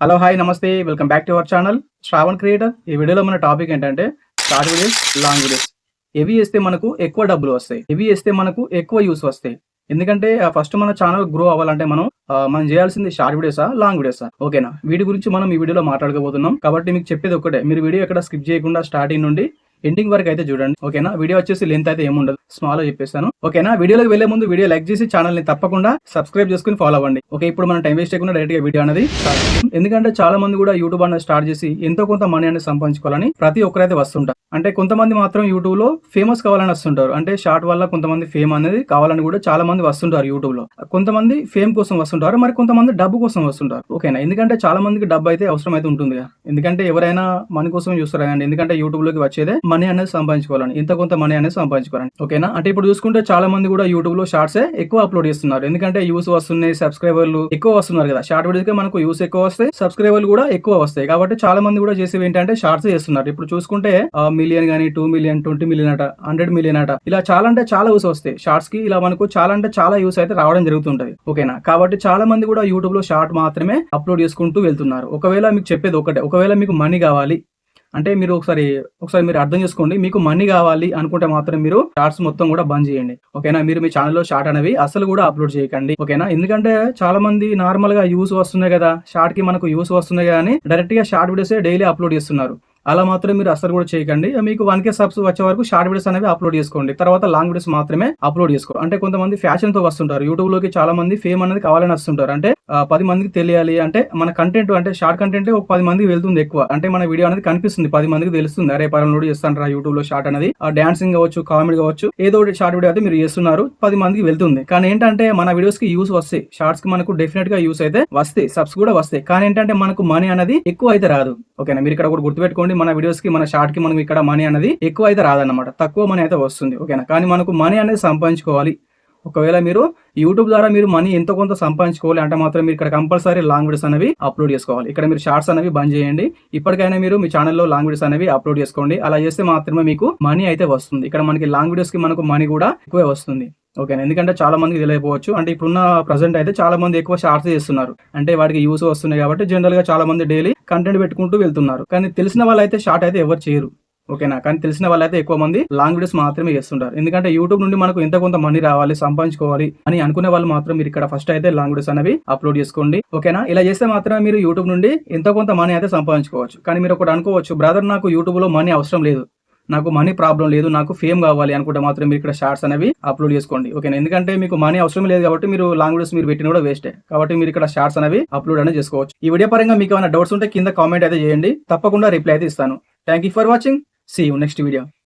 Hello hi నమస్తే. Welcome back to our channel Shravan creator ఈ వీడియోలో మన టాపిక్ ఏంటంటే short videos long videos heavy వేస్తే మనకు ఎక్కువ డబ్బులు వస్తాయి. హెవీ వేస్తే మనకు ఎక్కువ యూస్ వస్తాయి. ఎందుకంటే ఫస్ట్ మన ఛానల్ గ్రో అవ్వాలంటే మనం మనం చేయాల్సింది షార్ట్ వీడియోసా లాంగ్ వీడియోసా ఓకేనా వీటి గురించి మనం ఈ వీడియోలో మాట్లాడుకోబోతున్నాం కాబట్టి మీకు చెప్పేది ఒకటే మీరు వీడియో ఎక్కడ స్కిప్ చేయకుండా స్టార్టింగ్ నుండి ఎండింగ్ వరకు అయితే చూడండి. ఓకేనా? వీడియో వచ్చేసి లెంత్ అయితే ఏముండదు. స్మాల్ చెప్పేస్తాను. ఓకేనా? వీడియోలోకి వెళ్ళే ముందు వీడియో లైక్ చేసి ఛానల్ని తప్పకుండా సబ్స్క్రైబ్ చేసుకుని ఫాలో అవ్వండి. ఓకే ఇప్పుడు మనం టైం వేస్ట్ చేయకుండా డైరెక్ట్గా వీడియో అనేది ఎందుకంటే చాలా మంది కూడా యూట్యూబ్ అనేది స్టార్ట్ చేసి ఎంతో కొంత మనీ అనేది సంపాదించుకోవాలని ప్రతి ఒక్కరైతే వస్తుంటారు. అంటే కొంతమంది మాత్రం యూట్యూబ్లో ఫేమస్ కావాలని వస్తుంటారు. అంటే షార్ట్ వల్ల కొంతమంది ఫేమ్ అనేది కావాలని కూడా చాలా మంది వస్తుంటారు యూట్యూబ్లో. కొంతమంది ఫేమ్ కోసం వస్తుంటారు. మరి కొంతమంది డబ్బు కోసం వస్తుంటారు. ఓకేనా? ఎందుకంటే చాలా మందికి డబ్బు అయితే అవసరం అయితే ఉంటుంది ఎందుకంటే ఎవరైనా మనీ కోసం చూస్తారు ఎందుకంటే యూట్యూబ్లోకి వచ్చేదే మనీ అనేది సంపాదించుకోవాలని ఇంత కొంత మనీ అనేది సంపాదించుకోవాలని ఓకేనా? అంటే ఇప్పుడు చూసుకుంటే చాలా మంది కూడా యూట్యూబ్లో షార్ట్స్ ఎక్కువ అప్లోడ్ చేస్తున్నారు. ఎందుకంటే యూస్ వస్తున్నాయి సబ్స్క్రైబర్లు ఎక్కువ వస్తున్నారు కదా. షార్ట్ వీడియోస్ మనకు యూస్ ఎక్కువ వస్తాయి సబ్స్క్రైబర్లు కూడా ఎక్కువ వస్తాయి. కాబట్టి చాలా మంది కూడా చేసేవి ఏంటంటే షార్ట్స్ చేస్తున్నారు. ఇప్పుడు చూసుకుంటే మిలియన్ గానీ టూ మిలియన్ ట్వంటీ మిలియన్ అట హండ్రెడ్ మిలియన్ అట ఇలా చాలా అంటే చాలా యూస్ వస్తాయి. షార్ట్స్కి ఇలా మనకు చాలా అంటే చాలా యూస్ అయితే రావడం జరుగుతుంటది. ఓకేనా? కాబట్టి చాలా మంది కూడా యూట్యూబ్లో షార్ట్ మాత్రమే అప్లోడ్ చేసుకుంటూ వెళ్తున్నారు. ఒకవేళ మీకు చెప్పేది ఒకటే. ఒకవేళ మీకు మనీ కావాలి అంటే మీరు ఒకసారి ఒకసారి మీరు అర్థం చేసుకోండి. మీకు మనీ కావాలి అనుకుంటే మాత్రం మీరు షార్ట్స్ మొత్తం కూడా బంద్ చేయండి. ఓకేనా? మీరు మీ ఛానల్లో షార్ట్ అనేవి అసలు కూడా అప్లోడ్ చేయకండి. ఓకేనా? ఎందుకంటే చాలా మంది నార్మల్గా యూస్ వస్తున్నాయి కదా. షార్ట్కి మనకు యూస్ వస్తున్నాయి కదా అని డైరెక్ట్గా షార్ట్ వీడియోస్ డైలీ అప్లోడ్ చేస్తున్నారు. అలా మాత్రం మీరు అసలు కూడా చేయకండి. మీకు వన్ కే సబ్స్ వచ్చే వరకు షార్ట్ వీడియోస్ అనేవి అప్లోడ్ చేసుకోండి. తర్వాత లాంగ్ వీడియోస్ మాత్రమే అప్లోడ్ చేసుకో. అంటే కొంతమంది ఫ్యాషన్తో వస్తుంటారు. యూట్యూబ్లోకి చాలా మంది ఫేమ్ అనేది కావాలని వస్తుంటారు. అంటే పది మందికి తెలియాలి. అంటే మన కంటెంట్ అంటే షార్ట్ కంటెంట్ ఒక పది మందికి వెళ్తుంది ఎక్కువ. అంటే మన వీడియో అనేది కనిపిస్తుంది. పది మందికి తెలుస్తుంది. అరే పరం చేస్తాను యూట్యూబ్లో షార్ట్ అనేది. డాన్సింగ్ కావచ్చు కామెడీ కావచ్చు ఏదో ఒకటి షార్ట్ వీడియో అయితే మీరు చేస్తున్నారు. పది మందికి వెళ్తుంది. కానీ ఏంటంటే మన వీడియోస్కి యూస్ వస్తాయి. షార్ట్స్కి మనకు డెఫినెట్గా యూస్ అయితే వస్తాయి. సబ్స్ కూడా వస్తాయి. కానీ ఏంటంటే మనకు మనీ అనేది ఎక్కువ అయితే రాదు. ఓకేనా మీరు ఇక్కడ కూడా గుర్తుపెట్టుకోండి. మన వీడియోస్కి మన షార్ట్కి ఇక్కడ మనీ అనేది ఎక్కువ అయితే రాదన్నమాట. తక్కువ మనీ అయితే వస్తుంది ఓకేనా కానీ మనకు మనీ అనేది సంపాదించుకోవాలి. ఒకవేళ మీరు యూట్యూబ్ ద్వారా మీరు మనీ ఎంతో కొంత సంపాదించుకోవాలి అంటే మాత్రం మీరు ఇక్కడ కంపల్సరీ లాంగ్ వీడియోస్ అనేవి అప్లోడ్ చేసుకోవాలి. ఇక్కడ మీరు షార్ట్స్ అనేవి బంద్ చేయండి. ఇప్పటికైనా మీరు మీ ఛానల్లో లాంగ్ వీడియోస్ అనేవి అప్లోడ్ చేసుకోండి. అలా చేస్తే మాత్రమే మీకు మనీ అయితే వస్తుంది. ఇక్కడ మనకి లాంగ్ వీడియోస్కి మనకు మనీ కూడా ఎక్కువే వస్తుంది. ఓకేనా ఎందుకంటే చాలా మందికి తెలియకపోవచ్చు. అంటే ఇప్పుడున్న ప్రజెంట్ అయితే చాలా మంది ఎక్కువ షార్ట్స్ చేస్తున్నారు. అంటే వాటికి యూస్ వస్తున్నాయి కాబట్టి జనరల్గా చాలా మంది డైలీ కంటెంట్ పెట్టుకుంటూ వెళ్తున్నారు. కానీ తెలిసిన వాళ్ళైతే షార్ట్ అయితే ఎవరు చేయరు. ఓకేనా? కానీ తెలిసిన వాళ్ళైతే ఎక్కువ మంది లాంగ్ వీడియోస్ మాత్రమే చేస్తుంటారు. ఎందుకంటే యూట్యూబ్ నుండి మనకు ఎంత కొంత మనీ రావాలి సంపాదించుకోవాలి అని అనుకునే వాళ్ళు మాత్రం మీరు ఇక్కడ ఫస్ట్ అయితే లాంగ్ వీడియోస్ అనేవి అప్లోడ్ చేసుకోండి. ఓకేనా? ఇలా చేస్తే మాత్రమే మీరు యూట్యూబ్ నుండి ఎంత కొంత మనీ అయితే సంపాదించుకోవచ్చు. కానీ మీరు ఒకటి అనుకోవచ్చు బ్రదర్ నాకు యూట్యూబ్లో మనీ అవసరం లేదు. నాకు మనీ ప్రాబ్లం లేదు నాకు ఫేమ్ కావాలి అనుకుంటే మాత్రం మీరు ఇక్కడ షార్ట్స్ అనేవి అప్లోడ్ చేసుకోండి. ఓకేనా ఎందుకంటే మీకు మనీ అవసరం లేదు కాబట్టి మీరు లాంగ్ వీడియోస్ మీరు పెట్టిన కూడా వేస్టే కాబట్టి మీరు ఇక్కడ షార్ట్స్ అనేవి అప్లోడ్ అనేది చేసుకోవచ్చు. ఈ వీడియో పరంగా మీకు ఏమైనా డౌట్స్ ఉంటే కింద కామెంట్ అయితే చేయండి. తప్పకుండా రిప్లై అయితే ఇస్తాను. Thank you for watching see you next video